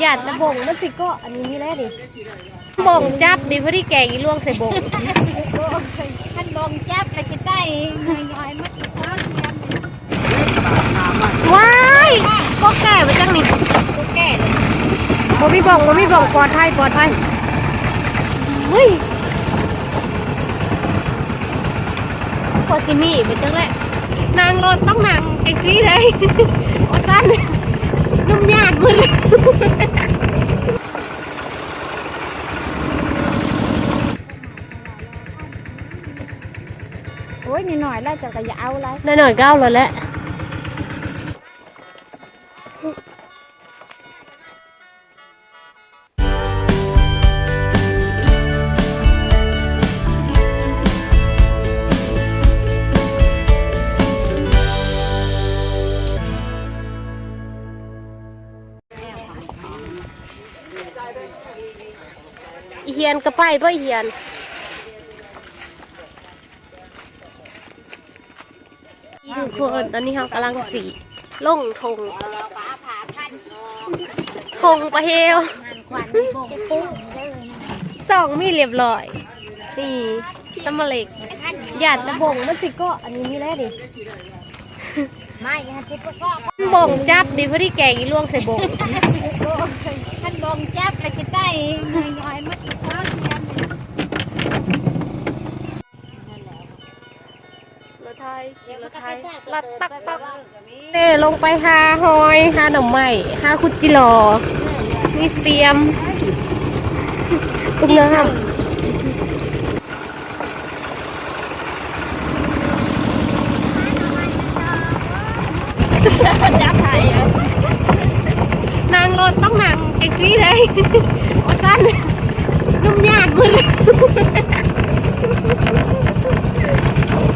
หยาดตะบงมันสิก็อันนี้นี่แหละดิบงจับดิพอดีแกงอีล่วงใส่บงท่านบงจับแล้วจะได้ย่อยๆมาติดข้าวเทียมว้ายก็แก่มาจังนี่ตัวแก่เลยบ่มีบงบ่มีบงปลอดภัยปลอดภัยเฮ้ยพอสิมีเป็นจังแหละนางรถต้องนางแท็กซี่เลยโอ้สั้น นุ่มยากมือโอ้ยนิดหน่อ อย่าเอาอะไรหน่อยๆก้าวเลยแหละอีเฮียนก็ไปบ่อีเฮียนทุกคนตอนนี้เรากำลังสีลงทงฟ้าผ่าพันทงประเฮวงานควันบงปุ้งได้เลยนะสองมีเรียบร้อยนี่ตะมะเล็กท่านหยาดตะบงมันสิก็อันนี้นี่แหละดิไม่ค่ะที่ประกอบบงจับดิพอดีแกงอีล่วงใส่บงท่านบงจับแล้วจะได้ย่อยๆมา รถไทยรถไทยลัดตักตักเต้ลงไปหาหอยหาหน่อไม้หาคุดจิหลอมีเสียมตุ้มน้ำจับไทยนางรถต้องนางแท็กซี่เลยโอ้สั้นนุ่มยากมือ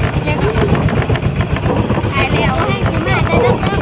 ถ่ายแล้วให้ สิมาได้ดัง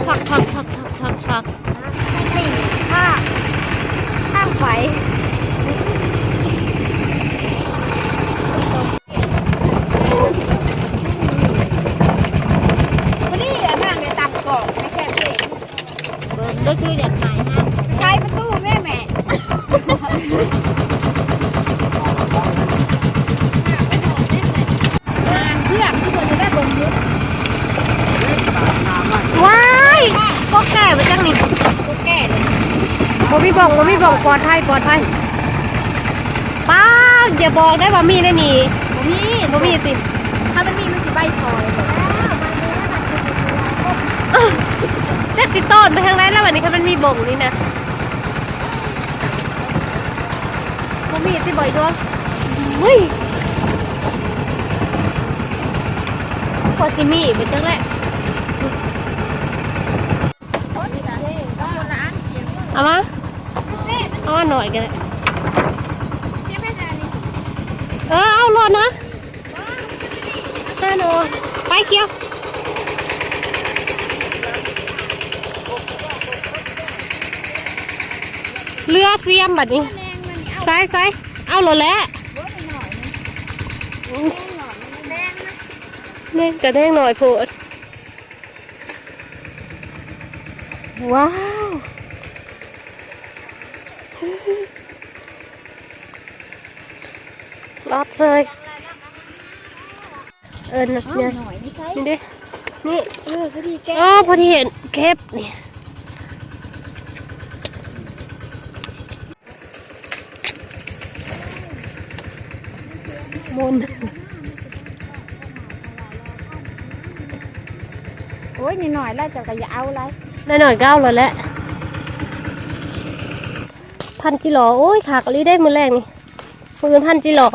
ๆ ชักชักชักชักชักชักสี่ห้าข้างไฟ วันนี้อะนั่งในตังกอกไม่แค่เพลง ก็คือเด็กหายห้า ใช้ประตูแม่แม่งานเพื่อนทุกคนจะได้บนยุทธ ว้ายก็แก่มาจังนี่ ตัวแก่เลย บ่มีบ่งบ่มีบ่งปลอดภัยปลอดภัยป้าอย่าบอกได้ว่ามีได้นี่ผมนี่บ่มีสิถ้ามันมีมันสิใบซอยเด็ดติดต้นไปทางไหนแล้ววันนี้ค่ะมันมีบ่งนี่นะบ่มีสิบ่อยด้วยเฮ้ยพอสิมีเป็นจังแหละเอามาเอามาหน่อยกันเลยเออเอารถนะห้าโนไปเคียวเรือเสียมแบบนี้ซ้ายซ้ายเอารถแล้วเน่กระแดงหน่อยโพดว้าว รอดเลยเออเนี่ยหน่อยนี่ใช่นี่ดินี่เออพอดีแกอ๋อพอดีเห็นเก็บนี่มนโอ้ยนิดหน่อยแล้วจะก็อย่าเอาอะไรได้หน่อยก้าวเลยแหละ พันจิหลอโอ้ยขากะลีได้มือแรกนี่ปืนพันจิหลอ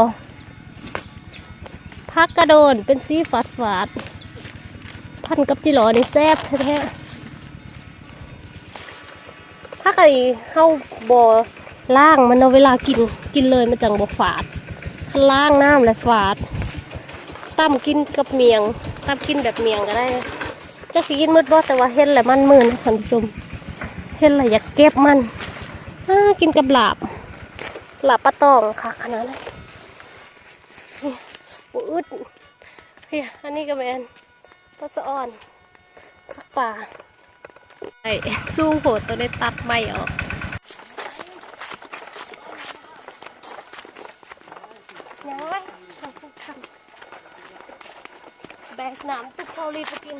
พักกระโดนเป็นสีฝาดฝาดพันกับจิหลอนี่แซ่บแท้ๆถ้าไก่เข้าบ่อล่างมันเอาเวลากินกินเลยมันจังบ่ฝาดคันล่างน้ำและฝาดตั้มกินกับเมียงตั้มกินแบบเมียงก็ได้จะกินมืดบ่แต่ว่าเห็นแหละมันมืนท่านผู้ชมเห็นแหละอยากเก็บมัน อ่ากินกับหลาบ หลาบปลาตองค่ะขนาดนั้นนี่ปูอึดเฮียอันนี้ก็แมนปลาสะอ่อนผักป่าไอ้สู้โหดตัวได้ตัดไม่ออกยังไงทำทำแบกน้ำตุกเซาลีไปกิน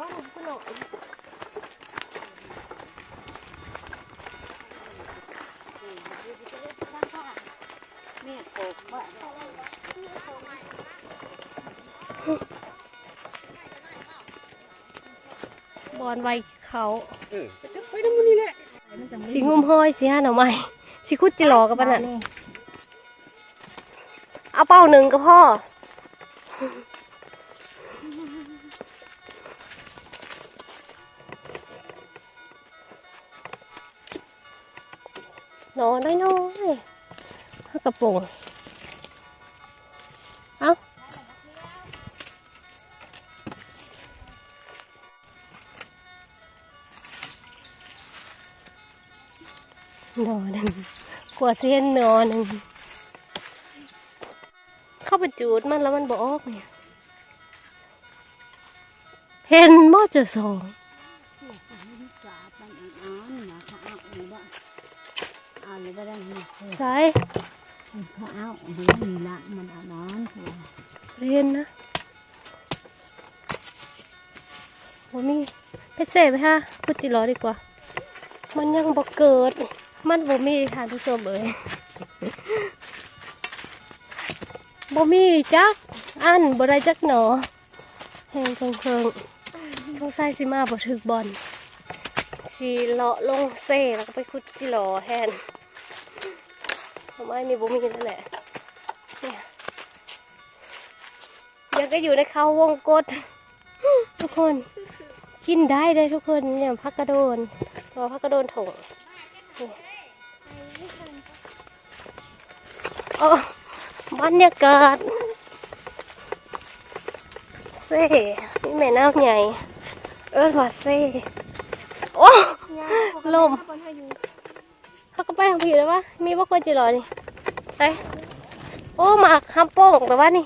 บ้านก็หน่อยเนี่ยโกบว่าบอลไวเขาเออไปทำมันนี่แหละ สิงุมห้อยสิฮะหน่อไม้สิคุดจิหลอกับปะนั่น เอาเป้าหนึ่งก็พ่อ นอนน้อยน้อยๆข้ากระโปรงเอานอนหนึ่งกลัวเส้นนอนหนึ่ง ไปจูดมันแล้วมันบออกเนี่ย เห็นมอจะสองจ่าไปอีกอ้อนนะเขาเอาอีกบ่เอาเลยบ่ได้นี่ใช่เขาเอาเดี๋ยวนี่ละมันเอานอนคือเห็นนะว่ามีไปเสพไปฮะพูดจิรอดีกว่า มันยังบ่เกิด มันบ่มีทานทุกโซเบย บ่มีจักอันบ่ได้จักหนอแหงเคิงเคิงต้องใส่สิมาบ่ถึกบอลสิเลาะลงเซ่แล้วก็ไปคุดจิรอแทนทำไมนี่บ่มีนั่นแหละเนี่ยยังก็อยู่ในเขาวงกดทุกคนกินได้เลยทุกคนเนี่ยพักกระโดนตัวพักกระโดนถงโอ้ บรรยากาศเซ่นี่แม่น้ำใหญ่ เอิ้นว่าเซ่โอ้ลมเขาก็ไปทางผีแล้ววะมีบ่ควรจะรอนี่ไปโอ้หมากฮัมโป้งแต่ว่านี่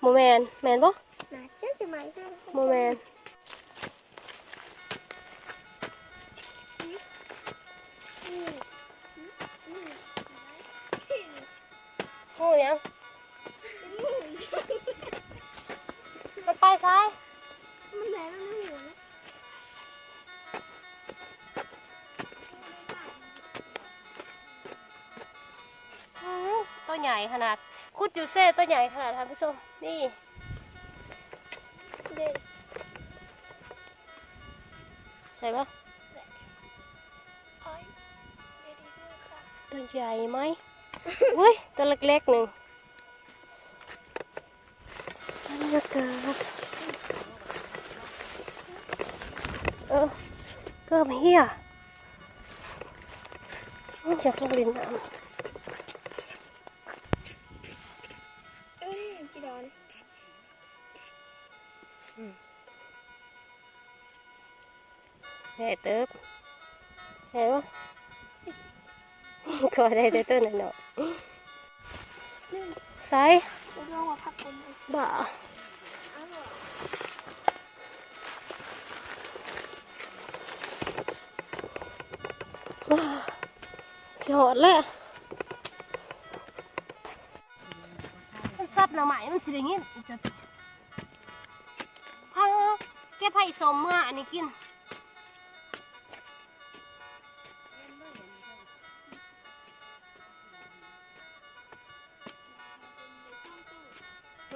โมแมนแมนบ่โมแมน งูยังมันไปซ้ายอื้อตัวใหญ่ขนาดคุดจูเซ่ตัวใหญ่ขนาดท่านผู้ชม นี่ใช่ปะตัวใหญ่ไหม อุ้ยตัวเล็กๆหนึ่งบรรยากาศเออเกือบเฮียมันจากลงดินน้ำใหญ่เติบใหญ่ปะก็ได้แต่ตัวหน่อยๆ ใส่บ่าว้าวเสียหดเลยมันซับหน่อไม้มันสิได้งี้จะพังเก็บไผ่สมเมื่ออันนี้กิน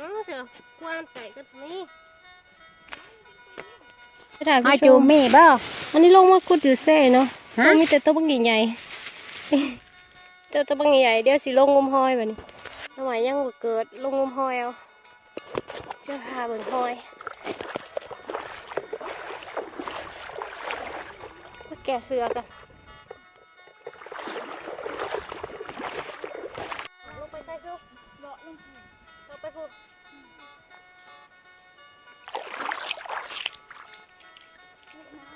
อืมเสือกวางไก่ก็นี่ไปถ่ายอาผู้ชจูมเม่บ่อันนี้ลงมาคุดอยู่เซ่เนาะฮะ มันมีแต่ตัวบังใหญ่ๆเจอตัวบังใหญ่ๆเดี๋ยวสิลงงมหอยแบบนี้ทำไมยังบ่เกิดลงงมหอยเอาเดี๋ยวพาเบิ่งหอยมาแกะเสือกัน